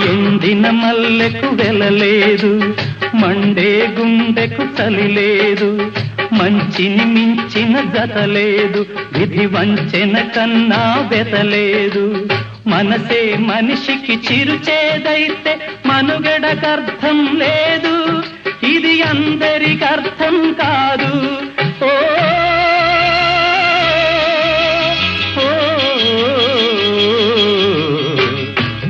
విచ్చిన మల్లెకు వెలలేదు మండే గుండెకు చలి లేదు మంచిని మించిన గత లేదు విధి వంచెన కన్నా వెతలేదు మనసే మనిషికి చిరుచేదైతే మనుగడకర్థం లేదు. ఇది అందరికర్థం